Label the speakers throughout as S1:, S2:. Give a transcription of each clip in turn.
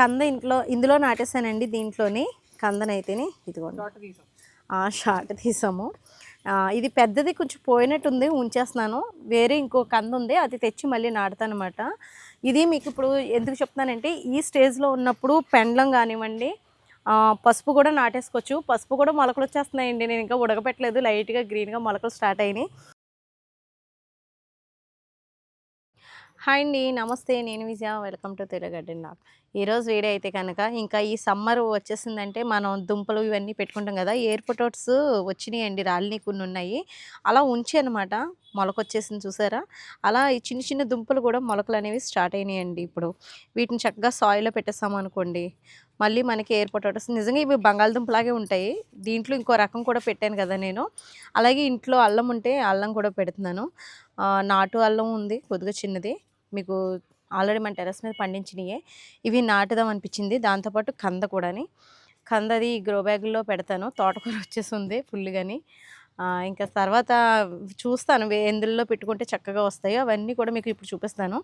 S1: కంద ఇంట్లో ఇందులో నాటేసానండి దీంట్లోని కందనైతేని ఇదిగోండి. షార్ట్ తీసాము. ఇది పెద్దది కొంచెం పోయినట్టుంది ఉంచేస్తున్నాను. వేరే ఇంకో కంద ఉంది అది తెచ్చి మళ్ళీ నాటుతాను అనమాట ఇది మీకు ఇప్పుడు ఎందుకు చెప్తున్నానంటే ఈ స్టేజ్లో ఉన్నప్పుడు పెండ్లం కానివ్వండి పసుపు కూడా నాటేసుకోవచ్చు. పసుపు కూడా మొలకలు వచ్చేస్తున్నాయండి నేను ఇంకా ఉడకపెట్టలేదు లైట్గా గ్రీన్గా మొలకలు స్టార్ట్ అయినాయి. హాయ్ అండి. నమస్తే. నేను విజయ. వెల్కమ్ టు తెలుగు నాకు ఈరోజు వీడియో అయితే కనుక ఇంకా ఈ సమ్మర్ వచ్చేసిందంటే మనం దుంపలు ఇవన్నీ పెట్టుకుంటాం కదా ఎయిర్ పొటాట్స్ వచ్చినాయండి రాలిని కొన్ని ఉన్నాయి. అలా ఉంచి అనమాట మొలకొచ్చేసింది చూసారా? అలా ఈ చిన్న చిన్న దుంపలు కూడా మొలకలు అనేవి స్టార్ట్ అయినాయండి ఇప్పుడు. వీటిని చక్కగా సాయిల్లో పెట్టేస్తాము అనుకోండి. మళ్ళీ మనకి ఎయిర్ పొటాటోస్ నిజంగా ఇవి బంగాళదుంపలాగే ఉంటాయి. దీంట్లో ఇంకో రకం కూడా పెట్టాను కదా నేను. అలాగే ఇంట్లో అల్లం ఉంటే అల్లం కూడా పెడుతున్నాను. నాటు అల్లం ఉంది. కొద్దిగా చిన్నది. మీకు ఆల్రెడీ మన టెరస్ మీద పండించినయే. ఇవి నాటుదాం అనిపించింది. దాంతోపాటు కంద కూడాని. కందది గ్రో బ్యాగుల్లో పెడతాను. తోటకూర వచ్చేసింది ఫుల్గాని ఇంకా తర్వాత చూస్తాను. ఎందులో పెట్టుకుంటే చక్కగా వస్తాయో అవన్నీ కూడా మీకు ఇప్పుడు చూపిస్తాను.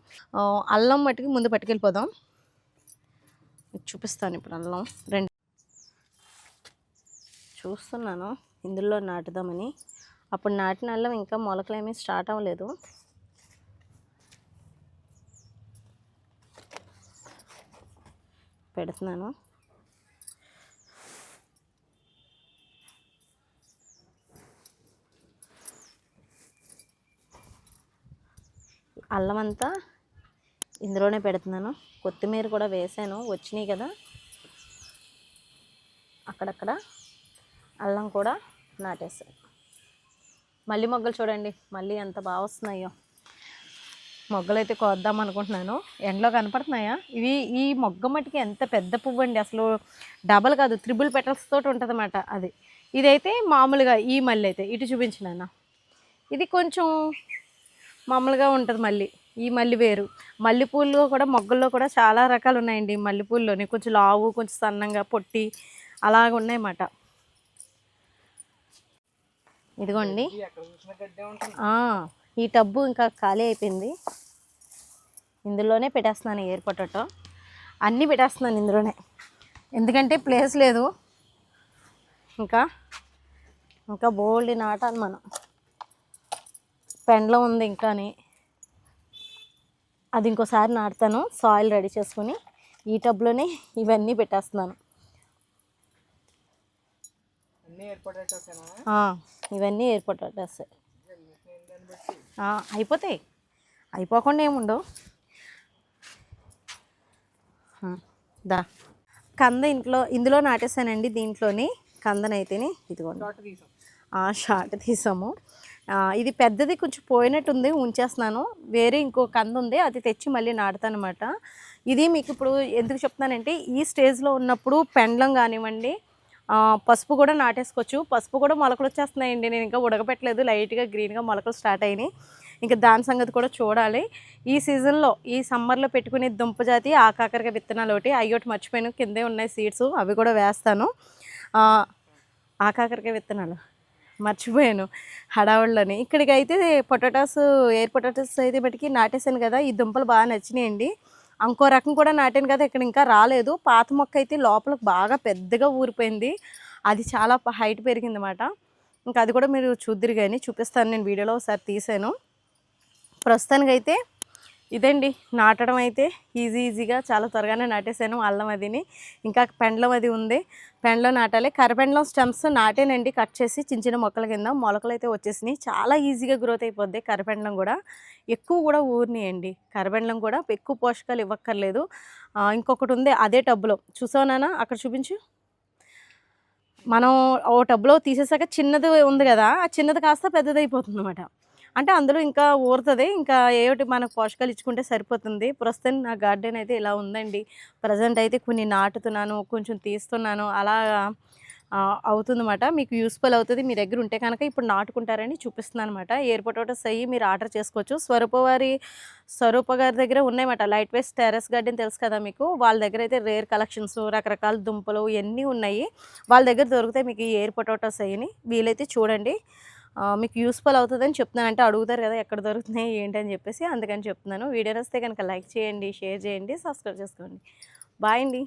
S1: అల్లం మట్టుకు ముందు పట్టుకెళ్ళిపోదాం. మీకు చూపిస్తాను ఇప్పుడు అల్లం. రెండు చూస్తున్నాను. ఇందులో నాటుదామని. అప్పుడు నాటిన అల్లం ఇంకా మొలకలు ఏమీ స్టార్ట్ అవ్వలేదు. పెడుతున్నాను. అల్లం అంతా ఇందులోనే పెడుతున్నాను. కొత్తిమీర కూడా వేసాను. వచ్చినాయి కదా. అక్కడక్కడ అల్లం కూడా నాటేసాను మళ్ళీ మొగ్గలు చూడండి. మళ్ళీ ఎంత బాగా వస్తున్నాయో. మొగ్గలు అయితే కోద్దాం అనుకుంటున్నాను. ఎండలో కనపడుతున్నాయా? ఇవి ఈ మొగ్గ మట్టికి ఎంత పెద్ద పువ్వు అండి? అసలు డబల్ కాదు త్రిబుల్ పెటల్స్ తోటి ఉంటుంది అన్నమాట అది. ఇదైతే మామూలుగా ఈ మళ్ళీ అయితే ఇటు చూపించినాను? ఇది కొంచెం మామూలుగా ఉంటుంది మళ్ళీ ఈ మల్లి వేరు. మల్లెపూలు కూడా మొగ్గల్లో కూడా చాలా రకాలు ఉన్నాయండి మల్లెపూల్లోని. కొంచెం లావు కొంచెం సన్నంగా పొట్టి అలాగ ఉన్నాయన్నమాట. ఇదిగోండి. ఈ టబ్బు ఇంకా ఖాళీ అయిపోయింది. ఇందులోనే పెట్టేస్తున్నాను ఎయిర్ పొటాటో. అన్నీ పెట్టేస్తున్నాను ఇందులోనే. ఎందుకంటే ప్లేస్ లేదు. ఇంకా ఇంకా బోల్డ్ నాటాలి మనం. పెండ్లం ఉంది ఇంకాని అది ఇంకోసారి నాటుతాను సాయిల్ రెడీ చేసుకుని ఈ టబ్లోనే ఇవన్నీ పెట్టేస్తున్నాను. ఇవన్నీ ఎయిర్ పొటాటోస్. అయిపోతాయి అయిపోకుండా ఏముండవు. దా. కంద ఇంట్లో ఇందులో నాటేసానండి దీంట్లోని కందనైతేని ఇదిగోండి.
S2: షార్ట్
S1: తీసాము. ఇది పెద్దది కొంచెం పోయినట్టుంది ఉంచేస్తున్నాను. వేరే ఇంకో కంద ఉంది అది తెచ్చి మళ్ళీ నాటుతాను అనమాట ఇది మీకు ఇప్పుడు ఎందుకు చెప్తున్నానంటే ఈ స్టేజ్లో ఉన్నప్పుడు పెండ్లం కానివ్వండి పసుపు కూడా నాటేసుకోవచ్చు. పసుపు కూడా మొలకలు వచ్చేస్తున్నాయండి. నేను ఇంకా ఉడకపెట్టలేదు. లైట్గా గ్రీన్గా మొలకలు స్టార్ట్ అయినాయి. ఇంకా దాని సంగతి కూడా చూడాలి. ఈ సీజన్లో ఈ సమ్మర్లో పెట్టుకునే దుంప జాతి విత్తనాలు ఒకటి. అయ్యోటి మర్చిపోయాను. కిందే ఉన్నాయి సీడ్స్. అవి కూడా వేస్తాను. ఆకాకరకాయ విత్తనాలు మర్చిపోయాను. హడావుళ్ళని. ఇక్కడికి అయితే పొటాటోస్ ఎయిర్ పొటాటోస్ అయితే బట్టి నాటేసాను కదా. ఈ దుంపలు బాగా నచ్చినాయండి. ఇంకో రకం కూడా నాటాను కదా ఇక్కడ ఇంకా రాలేదు. పాత మొక్క అయితే లోపల బాగా పెద్దగా ఊరిపోయింది. అది చాలా హైట్ పెరిగింది అనమాట ఇంకా అది కూడా మీరు చూద్దరు కానీ చూపిస్తాను నేను వీడియోలో ఒకసారి తీసాను. ప్రస్తుతానికైతే ఇదండి నాటడం అయితే ఈజీ ఈజీగా చాలా త్వరగానే నాటేశాను అల్లం అదిని. ఇంకా పెండ్లం అది ఉంది. పెండ్లో నాటాలి. కరపెండ్లం స్టెమ్స్ నాటేనండి కట్ చేసి చిన్న చిన్న మొక్కల కింద. మొలకలు అయితే వచ్చేసినాయి. చాలా ఈజీగా గ్రోత్ అయిపోద్ది కరపెండ్లం కూడా. ఎక్కువ కూడా ఊరినాయండి. కరపెండ్లం కూడా ఎక్కువ పోషకాలు ఇవ్వక్కర్లేదు. ఇంకొకటి ఉంది అదే టబ్బులో. చూసావునా అక్కడ చూపించు. మనం ఓ టబ్లో తీసేసాక చిన్నది ఉంది కదా ఆ చిన్నది కాస్త పెద్దది అయిపోతుంది అనమాట అంటే అందులో ఇంకా ఊరుతుంది. ఇంకా ఏమిటి మనకు పోషకాలు ఇచ్చుకుంటే సరిపోతుంది. ప్రస్తుతం నా గార్డెన్ అయితే ఇలా ఉందండి. ప్రజెంట్ అయితే కొన్ని నాటుతున్నాను కొంచెం తీస్తున్నాను. అలా అవుతుందన్నమాట. మీకు యూస్ఫుల్ అవుతుంది. మీ దగ్గర ఉంటే కనుక ఇప్పుడు నాటుకుంటారని చూపిస్తున్నాను అనమాట ఎయిర్ పొటాటోస్ అయ్యి మీరు ఆర్డర్ చేసుకోవచ్చు. స్వరూప వారి స్వరూప గారి దగ్గర ఉన్నాయన్నమాట. లైట్ వేస్ట్ టెరెస్ గార్డెన్ తెలుసు కదా మీకు? వాళ్ళ దగ్గర అయితే రేర్ కలెక్షన్స్ రకరకాల దుంపలు ఇవన్నీ ఉన్నాయి. వాళ్ళ దగ్గర దొరుకుతాయి మీకు ఈ ఎయిర్ పొటాటోస్ అయ్యి వీలైతే చూడండి. మీకు యూస్ఫుల్ అవుతుందని చెప్తున్నాను. అంటే అడుగుతారు కదా ఎక్కడ దొరుకుతున్నాయి ఏంటి అని చెప్పేసి అందుకని చెప్తున్నాను. వీడియో వస్తే కనుక లైక్ చేయండి షేర్ చేయండి సబ్స్క్రైబ్ చేసుకోండి. బాయ్ అండి.